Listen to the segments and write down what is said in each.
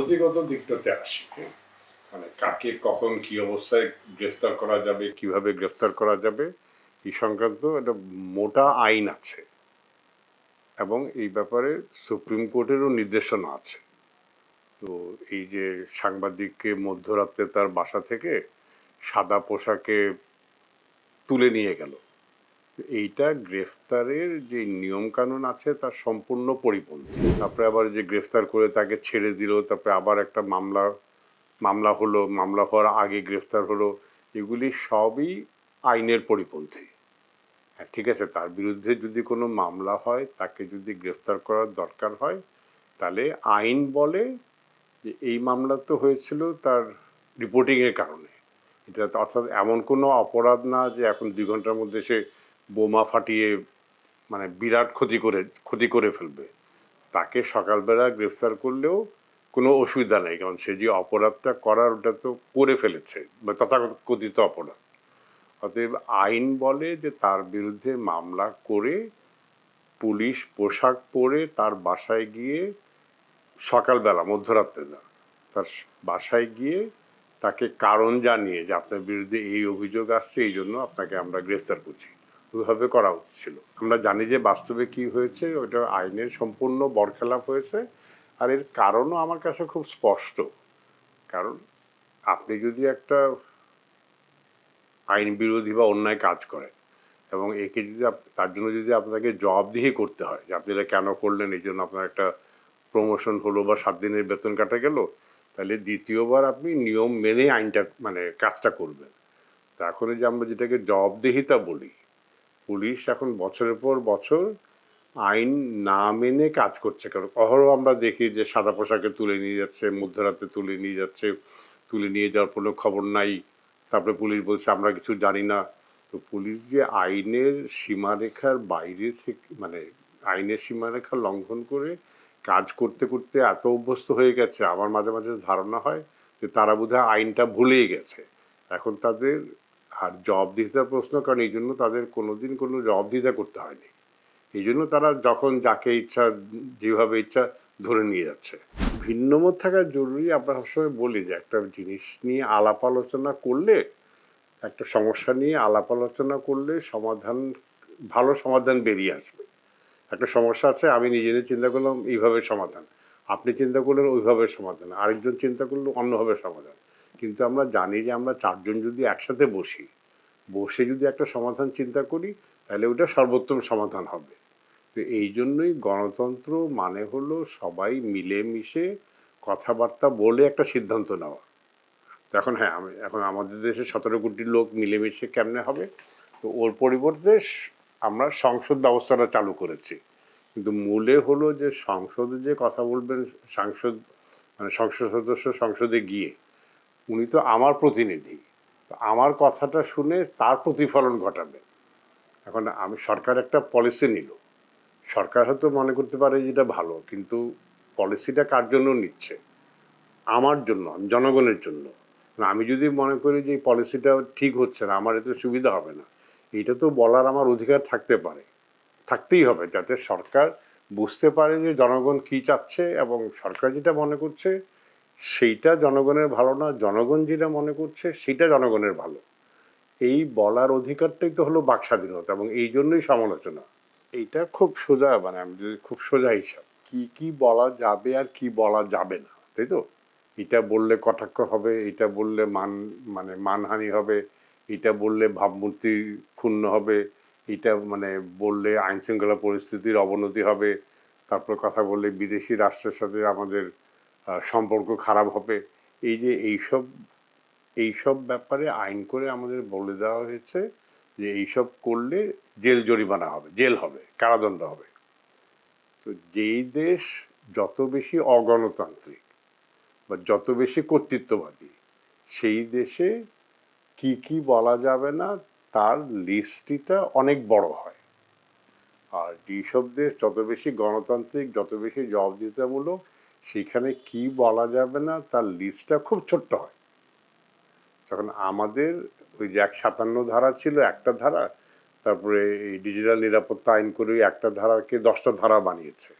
পদ্ধতিগত দিকটাতে আসি? মানে কাকে কখন কি অবস্থায় গ্রেফতার করা যাবে, কীভাবে গ্রেফতার করা যাবে, এই সংক্রান্ত একটা মোটা আইন আছে। এবং এই ব্যাপারে সুপ্রিম কোর্টেরও নির্দেশনা আছে। তো এই যে সাংবাদিককে মধ্যরাত্রে তার বাসা থেকে সাদা পোশাকে তুলে নিয়ে গেল। এইটা গ্রেফতারের যে নিয়মকানুন আছে, তার সম্পূর্ণ পরিপন্থী। তারপরে আবার যে গ্রেফতার করে তাকে ছেড়ে দিল, তারপরে আবার একটা মামলা মামলা হলো, মামলা হওয়ার আগে গ্রেফতার হলো, এগুলি সবই আইনের পরিপন্থী। হ্যাঁ ঠিক আছে, তার বিরুদ্ধে যদি কোনো মামলা হয়, তাকে যদি গ্রেফতার করার দরকার হয়, তাহলে আইন বলে যে এই মামলা তো হয়েছিল তার রিপোর্টিংয়ের কারণে। এটা অর্থাৎ এমন কোনো অপরাধ না যে এখন দুই ঘণ্টার মধ্যে সে বোমা ফাটিয়ে মানে বিরাট ক্ষতি করে ক্ষতি করে ফেলবে। তাকে সকালবেলা গ্রেফতার করলেও কোনো অসুবিধা নেই, কারণ সে যে অপরাধটা করার ওটা তো করে ফেলেছে, বা তথাকথিত অপরাধ। অতএব আইন বলে যে তার বিরুদ্ধে মামলা করে পুলিশ পোশাক পরে তার বাসায় গিয়ে সকালবেলা মধ্যরাত্রে না, তার বাসায় গিয়ে তাকে কারণ জানিয়ে যে আপনার বিরুদ্ধে এই অভিযোগ আসছে, এই জন্য আপনাকে আমরা গ্রেফতার করছি। ওইভাবে করা উচিত ছিল আমরা জানি যে বাস্তবে কি হয়েছে, ওটা আইনের সম্পূর্ণ বরখেলাপ হয়েছে আর এর কারণও আমার কাছে খুব স্পষ্ট। কারণ আপনি যদি একটা আইন বিরোধী বা অন্যায় কাজ করেন এবং একে যদি তার জন্য যদি আপনাকে জবাবদিহি করতে হয় যে আপনি এটা কেন করলেন, এই জন্য আপনার একটা প্রমোশন হলো বা সাত দিনের বেতন কাটা গেল, তাহলে দ্বিতীয়বার আপনি নিয়ম মেনে আইনটা মানে কাজটা করবেন। তো এখন যে আমরা যেটাকে জবাবদিহিতা বলি পুলিশ এখন বছরের পর বছর আইন না মেনে কাজ করছে। কারণ অহরহ আমরা দেখি যে সাদা পোশাকে তুলে নিয়ে যাচ্ছে, মধ্যরাতে তুলে নিয়ে যাচ্ছে, তুলে নিয়ে যাওয়ার কোনো খবর নাই। তারপরে পুলিশ বলছে, আমরা কিছু জানি না। তো পুলিশ যে আইনের সীমারেখার বাইরে থেকে মানে আইনের সীমারেখা লঙ্ঘন করে কাজ করতে করতে এত অভ্যস্ত হয়ে গেছে, আমার মাঝে মাঝে ধারণা হয় যে তারা বোধহয় আইনটা ভুলেই গেছে। এখন তাদের আর জবাবদিহিতার প্রশ্ন, কারণ এই জন্য তাদের কোনো দিন কোনো জবাবদিহিতা করতে হয়নি। এই জন্য তারা যখন যাকে ইচ্ছা, যেভাবে ইচ্ছা ধরে নিয়ে যাচ্ছে। ভিন্ন ভিন্নমত থাকা জরুরি। আমরা সবসময় বলি যে একটা জিনিস নিয়ে আলাপ আলোচনা করলে, একটা সমস্যা নিয়ে আলাপ আলোচনা করলে সমাধান, ভালো সমাধান বেরিয়ে আসবে। একটা সমস্যা আছে, আমি নিজে চিন্তা করলাম, এইভাবে সমাধান। আপনি চিন্তা করলেন, ওইভাবে সমাধান। আরেকজন চিন্তা করল, অন্যভাবে সমাধান। কিন্তু আমরা জানি যে আমরা চারজন যদি একসাথে বসি, বসে যদি একটা সমাধান চিন্তা করি, তাহলে ওটা সর্বোত্তম সমাধান হবে। তো এই জন্যই গণতন্ত্র মানে হলো সবাই মিলেমিশে কথাবার্তা বলে একটা সিদ্ধান্ত নেওয়া। তো এখন হ্যাঁ আমি, এখন আমাদের দেশে সতেরো কোটি লোক মিলেমিশে কেমনে হবে? তো ওর পরিবর্তে আমরা সংসদ ব্যবস্থাটা চালু করেছি। কিন্তু মূলে হলো যে সংসদে যে কথা বলবেন, সাংসদ মানে সংসদ সদস্য সংসদে গিয়ে উনি তো আমার প্রতিনিধি। আমার কথাটা শুনে তার প্রতিফলন ঘটাবে। এখন আমি সরকার একটা পলিসি নিল। সরকার হয়তো মনে করতে পারে যেটা ভালো, কিন্তু পলিসিটা কার জন্য নিচ্ছে? আমার জন্য, জনগণের জন্য। আমি যদি মনে করি যে এই পলিসিটা ঠিক হচ্ছে না, আমার এতে সুবিধা হবে না, এটা তো বলার আমার অধিকার থাকতে পারে। থাকতেই হবে, যাতে সরকার বুঝতে পারে যে জনগণ কী চাচ্ছে এবং সরকার যেটা মনে করছে সেইটা জনগণের ভালো না, জনগণ যেটা মনে করছে সেটা জনগণের ভালো। এই বলার অধিকারটাই তো হলো বাক স্বাধীনতা এবং এই জন্যই সমালোচনা। এইটা খুব সোজা মানে আমি যদি খুব সোজা হিসাব, কি কি বলা যাবে আর কি বলা যাবে না, তাই তো? এটা বললে কটাক্ষ হবে, এটা বললে মান মানে মানহানি হবে, এটা বললে ভাবমূর্তি ক্ষুণ্ণ হবে, এটা মানে বললে আইন শৃঙ্খলা পরিস্থিতির অবনতি হবে, তারপর কথা বললে বিদেশি রাষ্ট্রের সাথে আমাদের সম্পর্ক খারাপ হবে। এই যে এইসব এইসব ব্যাপারে আইন করে আমাদের বলে দেওয়া হয়েছে যে এইসব করলে জেল জরিমানা হবে, জেল হবে, কারাদণ্ড হবে। তো যেই দেশ যত বেশি অগণতান্ত্রিক বা যত বেশি কর্তৃত্ববাদী, সেই দেশে কি কি বলা যাবে না, তার লিস্টটা অনেক বড় হয়। আর যেসব দেশ যত বেশি গণতান্ত্রিক, যত বেশি জবাবদিহিতামূলক সেখানে কি বলা যাবে না, তার লিস্টটা খুব ছোট্ট হয়। তখন আমাদের ওই যে এক সাতান্ন ধারা ছিল একটা ধারা, তারপরে এই ডিজিটাল নিরাপত্তা আইন করে একটা ধারাকে দশটা ধারা বানিয়েছে।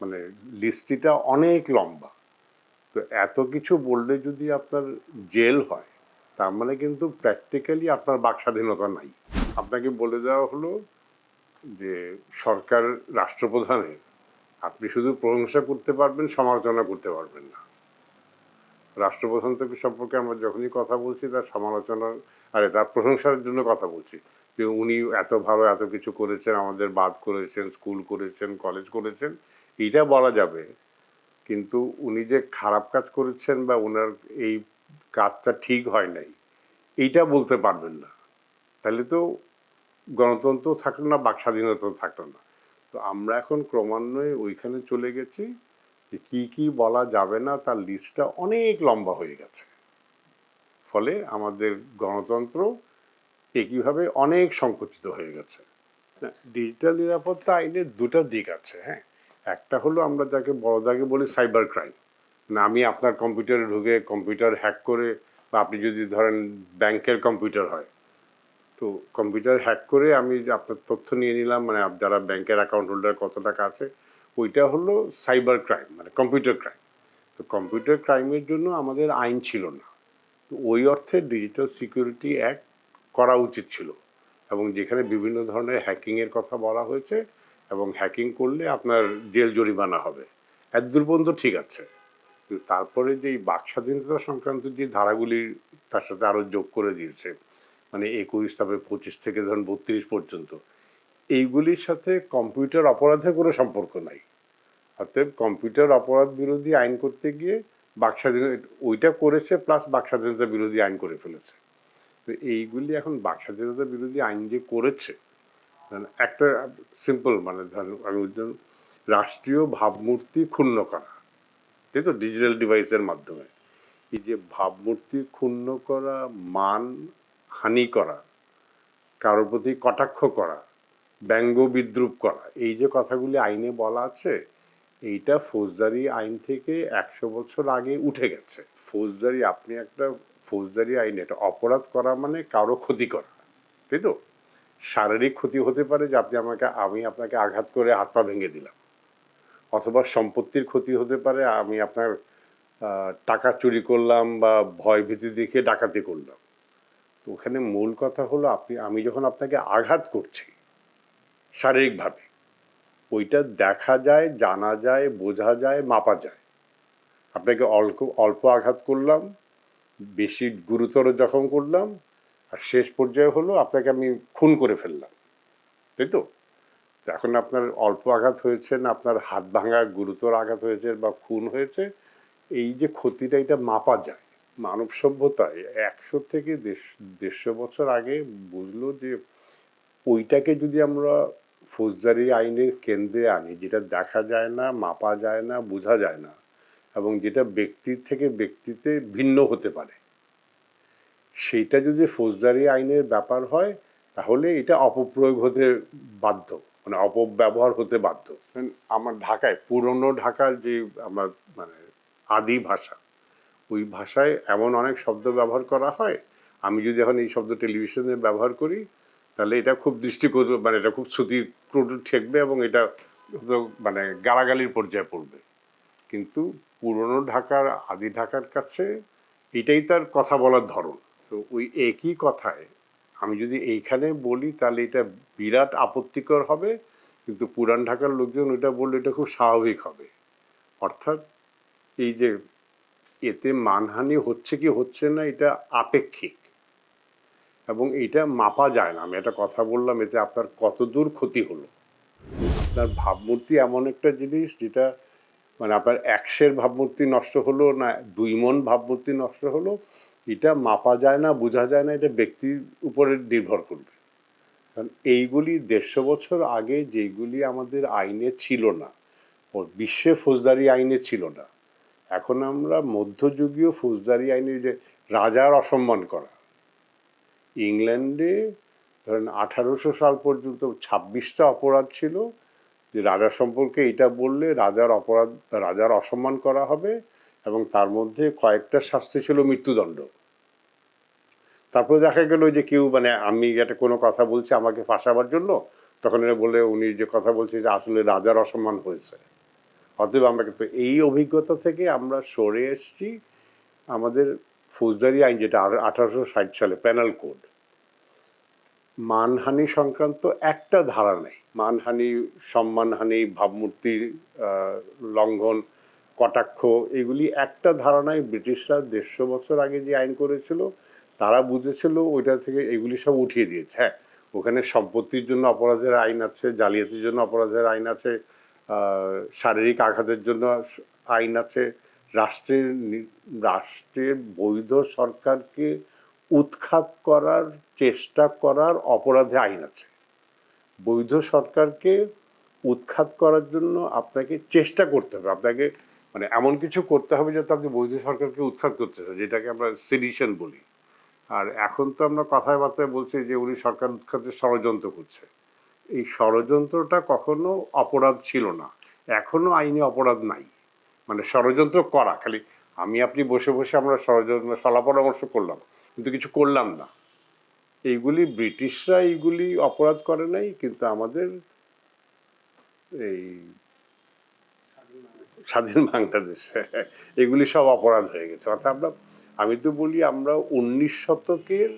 মানে লিস্টটা অনেক লম্বা। তো এত কিছু বললে যদি আপনার জেল হয়, তার মানে কিন্তু প্র্যাকটিক্যালি আপনার বাক স্বাধীনতা নাই। আপনাকে বলে দেওয়া হলো যে সরকার রাষ্ট্রপ্রধানের আপনি শুধু প্রশংসা করতে পারবেন, সমালোচনা করতে পারবেন না। রাষ্ট্রপ্রধান থেকে সম্পর্কে আমরা যখনই কথা বলছি, তার সমালোচনা আরে তার প্রশংসার জন্য কথা বলছি। যে উনি এত ভালো এত কিছু করেছেন, আমাদের বাদ করেছেন, স্কুল করেছেন, কলেজ করেছেন, এইটা বলা যাবে। কিন্তু উনি যে খারাপ কাজ করেছেন বা ওনার এই কাজটা ঠিক হয় নাই, এইটা বলতে পারবেন না। তাহলে তো গণতন্ত্র থাকল না, বাক স্বাধীনতা থাকল না। তো আমরা এখন ক্রমান্বয়ে ওইখানে চলে গেছি যে কী কী বলা যাবে না, তার লিস্টটা অনেক লম্বা হয়ে গেছে। ফলে আমাদের গণতন্ত্র একইভাবে অনেক সংকুচিত হয়ে গেছে। ডিজিটাল নিরাপত্তা আইনের দুটো দিক আছে হ্যাঁ। একটা হলো আমরা যাকে বড় দাগে বলি সাইবার ক্রাইম না, আমি আপনার কম্পিউটারে ঢুকে কম্পিউটার হ্যাক করে বা আপনি যদি ধরেন ব্যাংকের কম্পিউটার হয় তো কম্পিউটার হ্যাক করে আমি আপনার তথ্য নিয়ে নিলাম মানে যারা ব্যাংকের অ্যাকাউন্ট হোল্ডার কত টাকা আছে, ওইটা হলো সাইবার ক্রাইম মানে কম্পিউটার ক্রাইম তো কম্পিউটার ক্রাইমের জন্য আমাদের আইন ছিল না। তো ওই অর্থে ডিজিটাল সিকিউরিটি অ্যাক্ট করা উচিত ছিল। এবং যেখানে বিভিন্ন ধরনের হ্যাকিংয়ের কথা বলা হয়েছে, এবং হ্যাকিং করলে আপনার জেল জরিমানা হবে। এদূর দুর্বন্ধ ঠিক আছে। তারপরে যে বাক স্বাধীনতা সংক্রান্ত যে ধারাগুলি তার সাথে আরও যোগ করে দিয়েছে মানে একুশ, তারপরে পঁচিশ থেকে ধরুন বত্রিশ পর্যন্ত। এইগুলির সাথে কম্পিউটার অপরাধের কোনো সম্পর্ক নাই। অতএব কম্পিউটার অপরাধ বিরোধী আইন করতে গিয়ে বাক্স্বাধীনতা ওইটা করেছে প্লাস বাক স্বাধীনতা বিরোধী আইন করে ফেলেছে। তো এইগুলি এখন বাক স্বাধীনতা বিরোধী আইন যে করেছে একটা সিম্পল মানে ধরেন আমি রাষ্ট্রীয় ভাবমূর্তি ক্ষুণ্ণ করা। তাই তো ডিজিটাল ডিভাইসের মাধ্যমে। এই যে ভাবমূর্তি ক্ষুণ্ণ করা, মান হানি করা, কারোর প্রতি কটাক্ষ করা, ব্যঙ্গ বিদ্রুপ করা, এই যে কথাগুলি আইনে বলা আছে, এইটা ফৌজদারি আইন থেকে একশো বছর আগে উঠে গেছে। ফৌজদারি, আপনি একটা ফৌজদারি আইনে এটা অপরাধ করা মানে কারও ক্ষতি করা, তাই তো? শারীরিক ক্ষতি হতে পারে যে আপনি আমাকে, আমি আপনাকে আঘাত করে হাত পা ভেঙে দিলাম। অথবা সম্পত্তির ক্ষতি হতে পারে, আমি আপনার টাকা চুরি করলাম বা ভয় ভীতি দেখিয়ে ডাকাতি করলাম। তো ওখানে মূল কথা হলো আপনি, আমি যখন আপনাকে আঘাত করছি, শারীরিকভাবে, ওইটা দেখা যায়, জানা যায়, বোঝা যায়, মাপা যায়। আপনাকে অল্প অল্প আঘাত করলাম, বেশি গুরুতর জখম করলাম, আর শেষ পর্যায়ে হলো আপনাকে আমি খুন করে ফেললাম। তাই তো এখন আপনার অল্প আঘাত হয়েছে না আপনার হাত ভাঙা গুরুতর আঘাত হয়েছে বা খুন হয়েছে, এই যে ক্ষতিটা এটা মাপা যায়। মানব সভ্যতায় একশো থেকে দেড় দেড়শো বছর আগে বুঝলো যে ওইটাকে যদি আমরা ফৌজদারি আইনের কেন্দ্রে আনি, যেটা দেখা যায় না, মাপা যায় না, বোঝা যায় না, এবং যেটা ব্যক্তির থেকে ব্যক্তিতে ভিন্ন হতে পারে, সেইটা যদি ফৌজদারি আইনের ব্যাপার হয়, তাহলে এটা অপপ্রয়োগ হতে বাধ্য মানে অপব্যবহার হতে বাধ্য। আমার ঢাকায়, পুরনো ঢাকার যে আমার মানে আদি ভাষা ওই ভাষায় এমন অনেক শব্দ ব্যবহার করা হয়। আমি যদি এখন এই শব্দ টেলিভিশনে ব্যবহার করি, তাহলে এটা খুব দৃষ্টিকোণ মানে এটা খুব শ্রুতি ঠেকবে এবং এটা মানে গালাগালির পর্যায়ে পড়বে। কিন্তু পুরনো ঢাকার, আদি ঢাকার কাছে এটাই তার কথা বলার ধরন। তো ওই একই কথায় আমি যদি এইখানে বলি, তাহলে এটা বিরাট আপত্তিকর হবে, কিন্তু পুরান ঢাকার লোকজন ওইটা বললে এটা খুব স্বাভাবিক হবে। অর্থাৎ এই যে এতে মানহানি হচ্ছে কি হচ্ছে না, এটা আপেক্ষিক। এবং এটা মাপা যায় না। আমি একটা কথা বললাম, এতে আপনার কত দূর ক্ষতি হলো? আপনার ভাবমূর্তি এমন একটা জিনিস যেটা মানে আপনার একশের ভাবমূর্তি নষ্ট হলো না দুই মন ভাবমূর্তি নষ্ট হলো, এটা মাপা যায় না, বোঝা যায় না, এটা ব্যক্তির উপরে নির্ভর করবে। কারণ এইগুলি দেড়শো বছর আগে যেগুলি আমাদের আইনে ছিল না বিশ্বে ফৌজদারি আইনে ছিল না এখন আমরা মধ্যযুগীয় ফৌজদারি আইনে যে রাজার অসম্মান করা, ইংল্যান্ডে ধরেন আঠারোশো সাল পর্যন্ত ছাব্বিশটা অপরাধ ছিল, যে রাজা সম্পর্কে এটা বললে রাজার অপরাধ, রাজার অসম্মান করা হবে এবং তার মধ্যে কয়েকটা শাস্তি ছিল মৃত্যুদণ্ড। তারপরে দেখা গেল যে কেউ মানে আমি একটা কোনো কথা বলছি আমাকে ফাঁসাবার জন্য, তখন বলে, উনি যে কথা বলছে যে আসলে রাজার অসম্মান হয়েছে। অতএব আমরা কিন্তু এই অভিজ্ঞতা থেকে আমরা সরে এসেছি আমাদের ফৌজদারি আইন যেটা আঠারোশো ষাট সালে প্যানাল কোড মানহানি সংক্রান্ত একটা ধারা নেই। মানহানি, সম্মানহানি ভাবমূর্তির লঙ্ঘন, কটাক্ষ, এগুলি একটা ধারা নাই। ব্রিটিশরা দেড়শো বছর আগে যে আইন করেছিল, তারা বুঝেছিল ওইটা থেকে এগুলি সব উঠিয়ে দিয়েছে। হ্যাঁ ওখানে সম্পত্তির জন্য অপরাধের আইন আছে, জালিয়াতির জন্য অপরাধের আইন আছে শারীরিক আঘাতের জন্য আইন আছে। রাষ্ট্রের রাষ্ট্রের বৈধ সরকারকে উৎখাত করার চেষ্টা করার অপরাধে আইন আছে। বৈধ সরকারকে উৎখাত করার জন্য আপনাকে চেষ্টা করতে হবে। আপনাকে মানে এমন কিছু করতে হবে যাতে আপনি বৈধ সরকারকে উৎখাত করতে হবে যেটাকে আমরা সিডিশন বলি। আর এখন তো আমরা কথায় বার্তায় বলছি যে উনি সরকার উৎখাতের ষড়যন্ত্র করছে। এই ষড়যন্ত্রটা কখনো অপরাধ ছিল না। এখনও আইনে অপরাধ নাই। মানে ষড়যন্ত্র করা, খালি আমি আপনি বসে বসে আমরা ষড়যন্ত্র, সলা পরামর্শ করলাম, কিন্তু কিছু করলাম না। এইগুলি ব্রিটিশরা এইগুলি অপরাধ করে নাই, কিন্তু আমাদের এই স্বাধীন বাংলাদেশ, এগুলি সব অপরাধ হয়ে গেছে। অর্থাৎ আমরা, আমি তো বলি আমরা উনিশ শতকের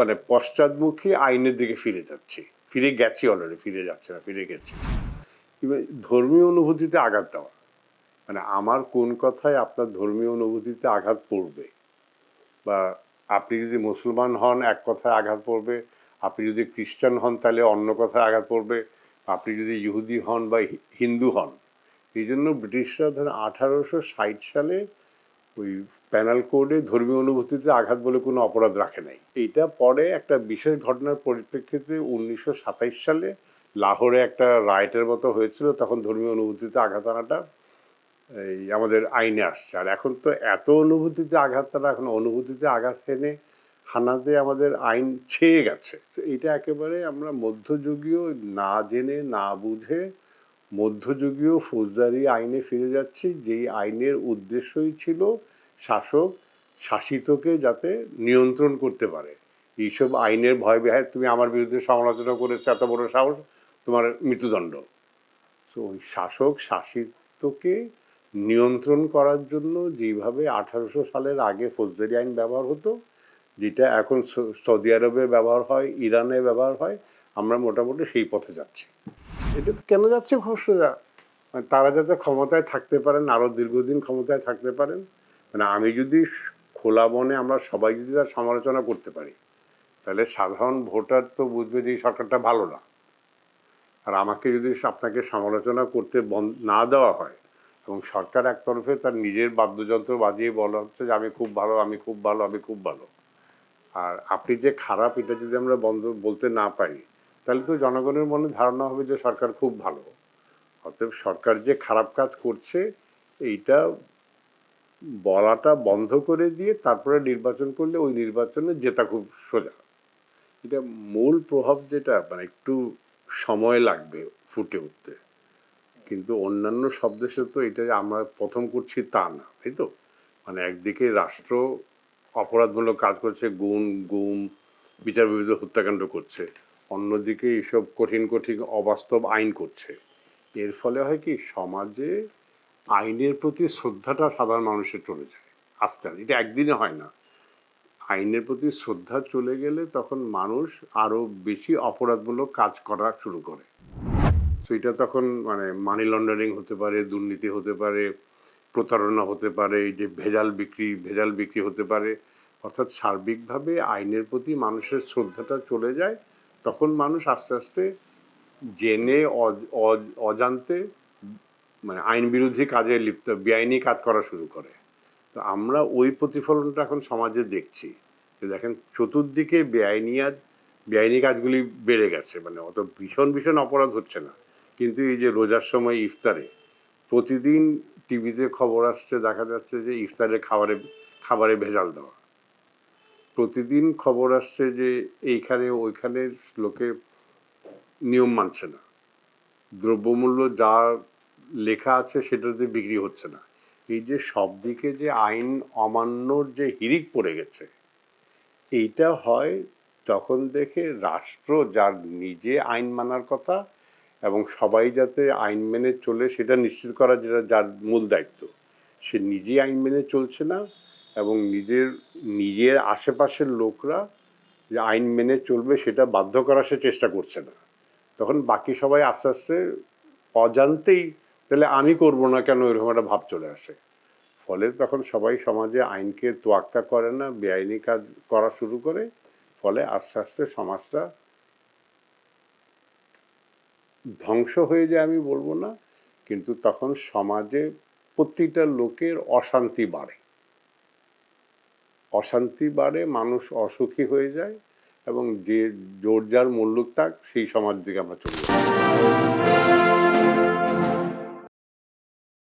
মানে পশ্চাদমুখী আইনের দিকে ফিরে যাচ্ছি। ফিরে গেছি অলরেডি ফিরে যাচ্ছে না, ফিরে গেছি। ধর্মীয় অনুভূতিতে আঘাত দেওয়া। মানে আমার কোন কথায় আপনার ধর্মীয় অনুভূতিতে আঘাত পড়বে? বা আপনি যদি মুসলমান হন, এক কথায় আঘাত পড়বে। আপনি যদি খ্রিস্টান হন, তাহলে অন্য কথায় আঘাত পড়বে। আপনি যদি ইহুদি হন বা হিন্দু হন। এই জন্য ব্রিটিশরা ধরেন আঠারোশো ষাট সালে ওই প্যানাল কোডে ধর্মীয় অনুভূতিতে আঘাত বলে কোনো অপরাধ রাখে নাই। এইটা পরে একটা বিশেষ ঘটনার পরিপ্রেক্ষিতে উনিশশো সালে লাহোরে একটা রাইটের মতো হয়েছিল, তখন ধর্মীয় অনুভূতিতে আঘাত আনাটা এই আমাদের আইনে আসছে। আর এখন তো এত অনুভূতিতে আঘাত, তারা এখন অনুভূতিতে আঘাত এনে হানাতে আমাদের আইন ছেয়ে গেছে। এটা একেবারে আমরা মধ্যযুগীয় না জেনে, না বুঝে মধ্যযুগীয় ফৌজদারি আইনে ফিরে যাচ্ছি, যেই আইনের উদ্দেশ্যই ছিল শাসক শাসিতকে যাতে নিয়ন্ত্রণ করতে পারে। এইসব আইনের ভয় বেহায় তুমি আমার বিরুদ্ধে সমালোচনা করেছ, এত বড় সাহস, তোমার মৃত্যুদণ্ড। তো ওই শাসক শাসিতকে নিয়ন্ত্রণ করার জন্য যেভাবে আঠারোশো সালের আগে ফৌজদারি আইন ব্যবহার হতো, যেটা এখন সৌদি আরবে ব্যবহার হয়, ইরানে ব্যবহার হয়, আমরা মোটামুটি সেই পথে যাচ্ছি। এটা তো কেন যাচ্ছে খসড়া? মানে তারা যাতে ক্ষমতায় থাকতে পারেন আরও দীর্ঘদিন ক্ষমতায় থাকতে পারেন মানে আমি যদি খোলা মনে আমরা সবাই যদি তার সমালোচনা করতে পারি, তাহলে সাধারণ ভোটার তো বুঝবে যে সরকারটা ভালো না। আর আমাকে যদি আপনাকে সমালোচনা করতে বন্ধ না দেওয়া হয়, এবং সরকার একতরফে তার নিজের বাদ্যযন্ত্র বাজিয়ে বলা হচ্ছে যে আমি খুব ভালো, আমি খুব ভালো, আমি খুব ভালো। আর আপনি যে খারাপ এটা যদি আমরা বন্ধ, বলতে না পারি তাহলে তো জনগণের মনে ধারণা হবে যে সরকার খুব ভালো। অতএব সরকার যে খারাপ কাজ করছে, এইটা বলাটা বন্ধ করে দিয়ে তারপরে নির্বাচন করলে ওই নির্বাচনে জেতা খুব সোজা। এটা মূল প্রভাব যেটা মানে একটু সময় লাগবে ফুটে উঠতে। কিন্তু অন্যান্য সব দেশে তো এটা আমরা প্রথম করছি তা না, তাই তো? মানে একদিকে রাষ্ট্র অপরাধমূলক কাজ করছে, গুম গুম বিচার বিরুদ্ধে হত্যাকাণ্ড করছে। অন্যদিকে এইসব কঠিন কঠিন অবাস্তব আইন করছে। এর ফলে হয় কি, সমাজে আইনের প্রতি শ্রদ্ধাটা সাধারণ মানুষের চলে যায়। আস্তে আস্তে, এটা একদিনে হয় না। আইনের প্রতি শ্রদ্ধা চলে গেলে তখন মানুষ আরও বেশি অপরাধমূলক কাজ করা শুরু করে। তো এটা তখন মানে মানি লন্ডারিং হতে পারে, দুর্নীতি হতে পারে, প্রতারণা হতে পারে, এই যে ভেজাল বিক্রি ভেজাল বিক্রি হতে পারে। অর্থাৎ সার্বিকভাবে আইনের প্রতি মানুষের শ্রদ্ধাটা চলে যায়। তখন মানুষ আস্তে আস্তে জেনে, অজ- অজ- অজান্তে মানে আইন বিরোধী কাজে লিপ্ত, বেআইনি কাজ করা শুরু করে। তো আমরা ওই প্রতিফলনটা এখন সমাজে দেখছি যে দেখেন চতুর্দিকে বেআইনিয়াত বেআইনি কাজগুলি বেড়ে গেছে। মানে অত ভীষণ ভীষণ অপরাধ হচ্ছে না। কিন্তু এই যে রোজার সময় ইফতারে, প্রতিদিন টিভিতে খবর আসছে, দেখা যাচ্ছে যে ইফতারে খাবারে খাবারে ভেজাল দেওয়া। প্রতিদিন খবর আসছে যে এইখানে ওইখানে লোকে নিয়ম মানছে না। দ্রব্যমূল্য যা লেখা আছে সেটাতে বিক্রি হচ্ছে না। এই যে সব দিকে যে আইন অমান্যর যে হিরিক পড়ে গেছে, এইটা হয় যখন দেখে রাষ্ট্র যার নিজে আইন মানার কথা এবং সবাই যাতে আইন মেনে চলে সেটা নিশ্চিত করা যেটা যার মূল দায়িত্ব, সে নিজেই আইন মেনে চলছে না। এবং নিজের নিজের আশেপাশের লোকরা যে আইন মেনে চলবে সেটা বাধ্য করার সে চেষ্টা করছে না। তখন বাকি সবাই আস্তে আস্তে অজান্তেই, তাহলে আমি করব না কেন? এরকম একটা ভাব চলে আসে। ফলে তখন সবাই সমাজে আইনকে তোয়াক্কা করে না, বেআইনি কাজ করা শুরু করে। ফলে আস্তে আস্তে সমাজটা ধ্বংস হয়ে যায় আমি বলব না। কিন্তু তখন সমাজে প্রতিটা লোকের অশান্তি বাড়ে। অশান্তি বাড়ে, মানুষ অসুখী হয়ে যায় এবং যে জোর যার মূল্য থাক সেই সমাজ দিকে আমরা চলে যাই।